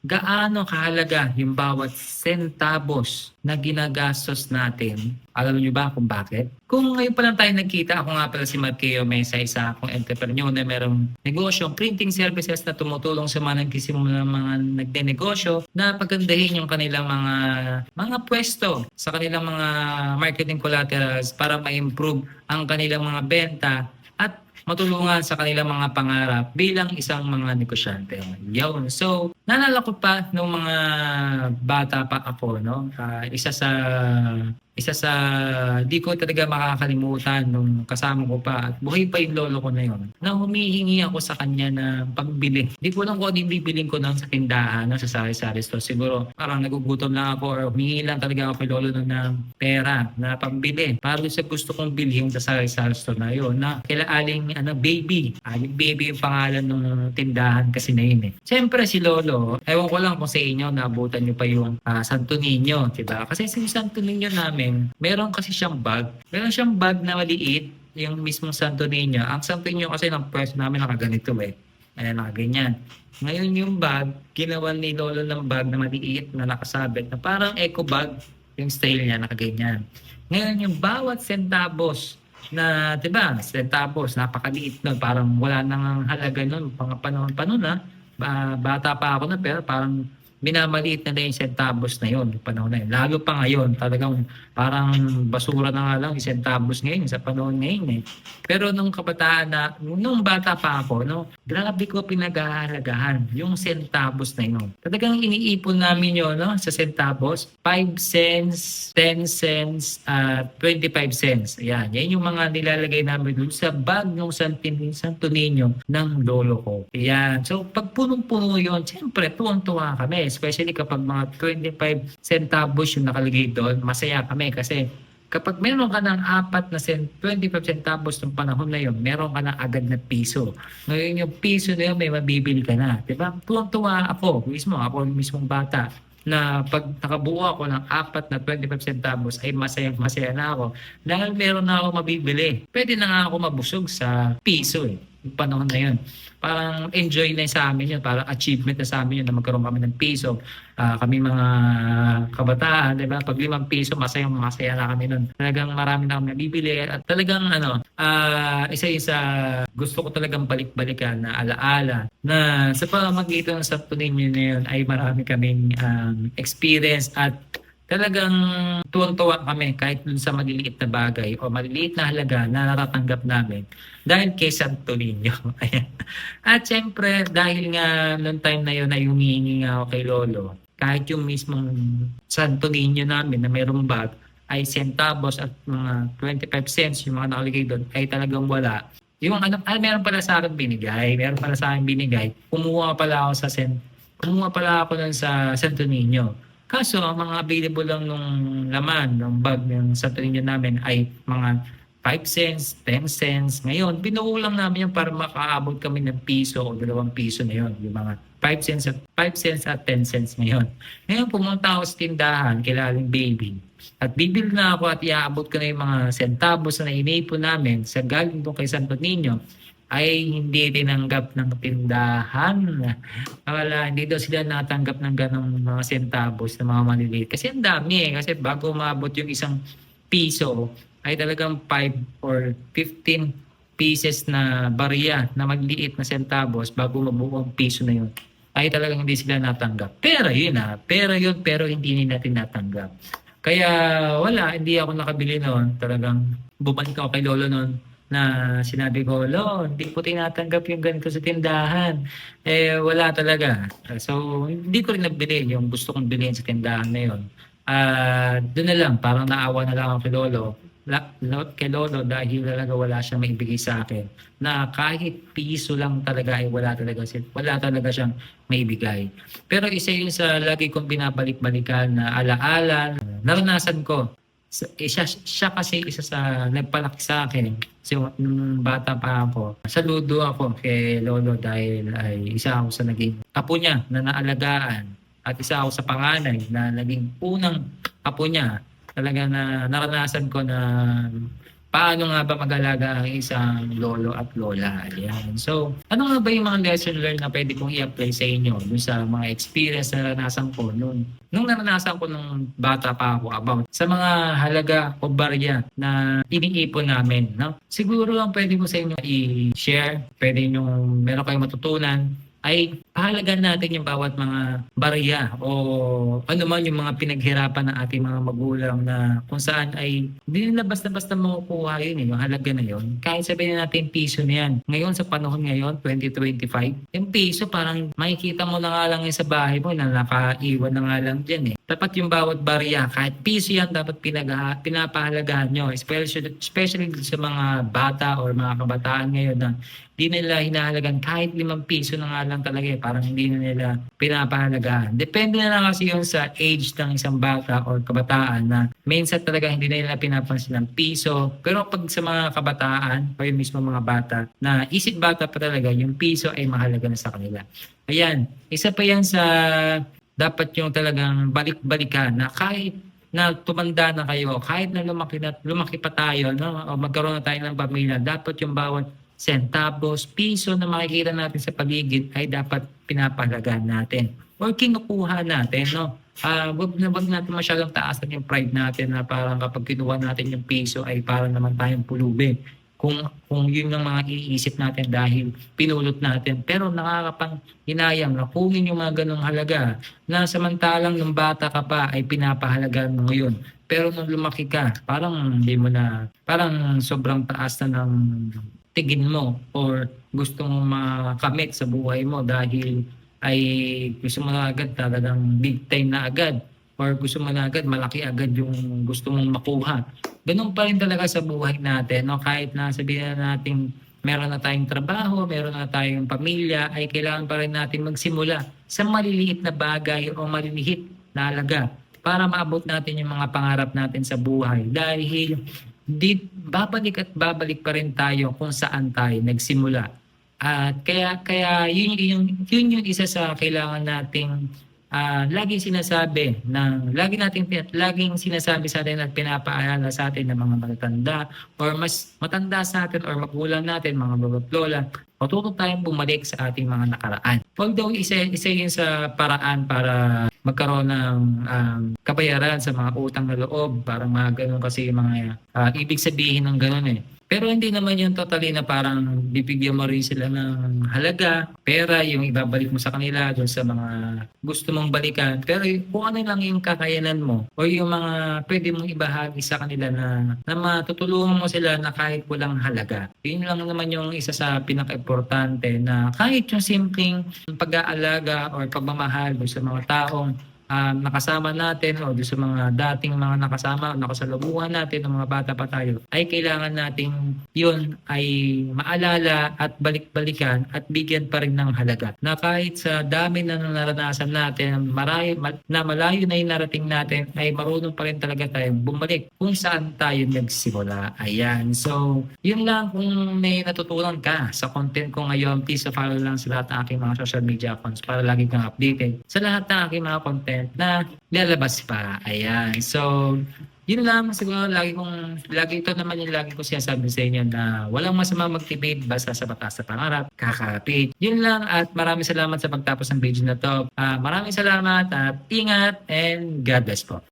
gaano kahalaga yung bawat centavos na ginagastos natin. Alam niyo ba kung bakit? Kung ngayon pa lang tayo nagkita, ako nga pala si Marqueo Mesa, isa akong entrepreneur na merong negosyo, printing services na tumutulong sa mga nagsisimula ng mga nagnenegosyo na pagandahin yung kanilang mga mga pwesto sa kanilang mga marketing collaterals para ma-improve ang kanilang mga benta matulungan sa kanilang mga pangarap bilang isang mga negosyante. Yun. So, naalala pa nung mga bata pa ako, no? Ah, isa sa isa sa di ko talaga makakalimutan nung kasama ko pa at buhay pa yung lolo ko na yun na humihingi ako sa kanya na pagbili. Di ko lang kung ano yung bibiling ko ng sa tindahan, no, sa sari-sari store. Siguro parang nagugutom lang ako or humingi lang talaga ako kay lolo nun ng pera na pambili. Para sa gusto kong bilhin sa sari-sari store na yun na kila aling ano, baby. Aling baby yung pangalan ng tindahan kasi na yun eh. Siyempre si lolo, ewan ko lang kung sa inyo naabutan nyo pa yung ah, Santo Niño, diba? Kasi sa Santo Niño namin, meron kasi siyang bag. Meron siyang bag na maliit, yung mismong Santo Niño. Ang Santo Niño kasi ng pwesto namin nakaganito eh. Ayan, nakaganyan. Ngayon yung bag, ginawa ni Lolo ng bag na maliit na nakasabit na parang eco bag yung style niya, nakaganyan. Ngayon yung bawat centavos na, di ba, centavos, napakaliit nun, parang wala nang halaga nun, pang panahon pa nun ha. Ba- bata pa ako na pero parang minamaliit na yung centavos na yung panahon na yun. Lalo pa ngayon, talagang parang basura na nga lang yung centavos ngayon sa panahon ngayon eh. Pero nung kabataan na, nung bata pa ako, no, grabe ko pinag-ahalagahan yung centavos na yun. Talagang iniipon namin yun no, sa centavos, 5 cents, 10 cents, at 25 cents. Ayan, yan yung mga nilalagay namin dun sa bag ng Santin, Santo Niño ng lolo ko. Ayan, so pag punong-puno yun, siyempre tuwang-tuwa kami, especially kapag mga 25 centavos yung nakalagay doon, masaya kami kasi kapag meron ka ng apat na cent, 25 centavos ng panahon na yun, meron ka ng agad na piso. Ngayon yung piso na yun, may mabibili ka na. Diba? Tuwang-tuwa ako, mismo, ako mismong bata na pag nakabuo ako ng apat na 25 centavos ay masaya masaya na ako dahil meron na ako mabibili. Pwede na nga ako mabusog sa piso eh. Panahon na yun. Parang enjoy na sa amin yun. Parang achievement na sa amin yun na magkaroon kami ng piso. Ah, kami mga kabataan, di ba? Pag limang piso, masaya masaya na kami nun. Talagang marami na kami nabibili. At talagang ano, ah, isa yung sa gusto ko talagang balik-balikan na alaala na sa pamamagitan Santo Niño na yun ay marami kaming um, experience at talagang tuwang-tuwa kami kahit dun sa maliliit na bagay o maliliit na halaga na natatanggap namin dahil kay Santo Niño. At syempre, dahil nga noong time na yun ay humihingi nga ako kay Lolo, kahit yung mismong Santo Niño namin na mayroong bag ay centavos at mga 25 cents yung mga nakalagay doon ay talagang wala. Yung ano, ah, meron pala sa akin binigay, meron pala sa akin binigay, kumuha pala ako sa cent, kumuha pala ako nun sa Santo Niño. Kaso, ang mga available lang nung laman, ng bag ng Santo Niño namin ay mga 5 cents, 10 cents. Ngayon, binuo lang namin yan para makaabot kami ng piso o dalawang piso na yun. Yung mga 5 cents at 5 cents at 10 cents ngayon. Ngayon, pumunta ako sa tindahan, kilaling baby. At bibil na ako at iaabot ko na yung mga centavos na inaipon namin sa galing doon kay Santo Niño ay hindi tinanggap ng tindahan. Wala, hindi daw sila natanggap ng ganong mga centavos na mga maliliit. Kasi ang dami eh. Kasi bago maabot yung isang piso, ay talagang 5 or 15 pieces na barya na magliit na centavos bago mabuo ang piso na yun ay talagang hindi sila natanggap. Pero yun ah, pero yun pero hindi nila tinatanggap. Kaya wala, hindi ako nakabili noon. Talagang bumalik ako kay Lolo noon na sinabi ko, Lo, hindi ko tinatanggap yung ganito sa tindahan. Eh, wala talaga. So, hindi ko rin nabili yung gusto kong bilhin sa tindahan na yun. Ah, doon na lang, parang naawa na lang ako kay Lolo. La, lo, kay Lolo dahil talaga wala siyang maibigay sa akin na kahit piso lang talaga ay wala talaga siya, wala talaga siyang maibigay. Pero isa yun sa lagi kong binabalik-balikan na alaala, naranasan ko. Sa- eh, siya, siya kasi isa sa nagpalaki sa akin. Kasi nung bata pa ako, saludo ako kay Lolo dahil ay isa ako sa naging apo niya na naalagaan at isa ako sa panganay na naging unang apo niya talaga na naranasan ko na paano nga ba mag-alaga ang isang lolo at lola. Ayan. So, ano nga ba yung mga lesson learned na pwede kong i-apply sa inyo dun sa mga experience na naranasan ko noon? Nung naranasan ko nung bata pa ako about sa mga halaga o barya na iniipon namin. No? Siguro ang pwede ko sa inyo i-share, pwede nyo meron kayong matutunan, ay pahalagan natin yung bawat mga barya o ano man yung mga pinaghirapan ng ating mga magulang na kung saan ay hindi nila basta-basta makukuha yun eh, yung halaga na yun. Kahit sabihin natin piso na yan. Ngayon sa panahon ngayon, 2025, yung piso parang makikita mo na nga lang yun sa bahay mo na nakaiwan na nga lang dyan eh. Dapat yung bawat barya, kahit piso yan, dapat pinag pinapahalagahan nyo. Especially, especially sa mga bata or mga kabataan ngayon na di nila hinahalagan kahit limang piso na nga lang talaga eh. Parang hindi na nila pinapahalagahan. Depende na lang kasi yun sa age ng isang bata or kabataan na minsan talaga hindi na nila pinapansin ng piso. Pero pag sa mga kabataan o yung mismo mga bata na isip bata pa talaga, yung piso ay mahalaga na sa kanila. Ayan, isa pa yan sa dapat yung talagang balik-balikan na kahit na tumanda na kayo, kahit na lumaki, na, lumaki pa tayo, no? o magkaroon na tayo ng pamilya, dapat yung bawat centavos, piso na makikita natin sa paligid ay dapat pinapahalagaan natin. Or kinukuha natin, no? Ah, wag na natin masyadong taasan yung pride natin na parang kapag kinuha natin yung piso ay parang naman tayong pulubi. Kung kung yun yung mga iisip natin dahil pinulot natin. Pero nakakapang hinayang na kunin yung mga ganong halaga na samantalang nung bata ka pa ay pinapahalagaan mo ngayon. Pero nung lumaki ka, parang hindi mo na, parang sobrang taas na ng tigin mo or gusto mong makamit sa buhay mo dahil ay gusto mo na agad talagang big time na agad or gusto mo na agad malaki agad yung gusto mong makuha. Ganun pa rin talaga sa buhay natin. No? Kahit na sabihin na natin meron na tayong trabaho, meron na tayong pamilya, ay kailangan pa rin natin magsimula sa maliliit na bagay o maliliit na halaga para maabot natin yung mga pangarap natin sa buhay. Dahil di, babalik at babalik pa rin tayo kung saan tayo nagsimula. At kaya kaya yun yung yun yung isa sa kailangan nating ah laging sinasabi ng lagi nating laging sinasabi sa atin at pinapaalala sa atin ng mga matatanda or mas matanda sa atin or magulang natin, mga lolo't lola, matuto tayong bumalik sa ating mga nakaraan. Although isa, isa yun sa paraan para magkaroon ng um, kabayaran sa mga utang na loob, parang mga ganun kasi mga ah, ibig sabihin ng ganun eh. Pero hindi naman yung totally na parang bibigyan mo rin sila ng halaga, pera, yung ibabalik mo sa kanila doon sa mga gusto mong balikan. Pero kung ano lang yung kakayanan mo o yung mga pwede mong ibahagi sa kanila na, na matutulungan mo sila na kahit walang halaga. Yun lang naman yung isa sa pinaka-importante na kahit yung simpleng pag-aalaga or pagmamahal sa mga taong um, nakasama natin o sa mga dating mga nakasama o natin ng mga bata pa tayo ay kailangan nating yun ay maalala at balik-balikan at bigyan pa rin ng halaga na kahit sa dami na naranasan natin marayo, ma- na malayo na yung narating natin ay marunong pa rin talaga tayong bumalik kung saan tayo nagsimula. Ayan. So, yun lang kung may natutunan ka sa content ko ngayon, please follow lang sa lahat ng aking mga social media accounts para lagi kang updated sa lahat ng aking mga content na lalabas pa. Ayan. So, yun lang siguro lagi kong lagi ito naman yung lagi ko sinasabi sa inyo na walang masama mag-debate basta sa batas sa pangarap kakapit yun lang at maraming salamat sa pagtapos ng video na to Ah, maraming salamat at ingat and God bless po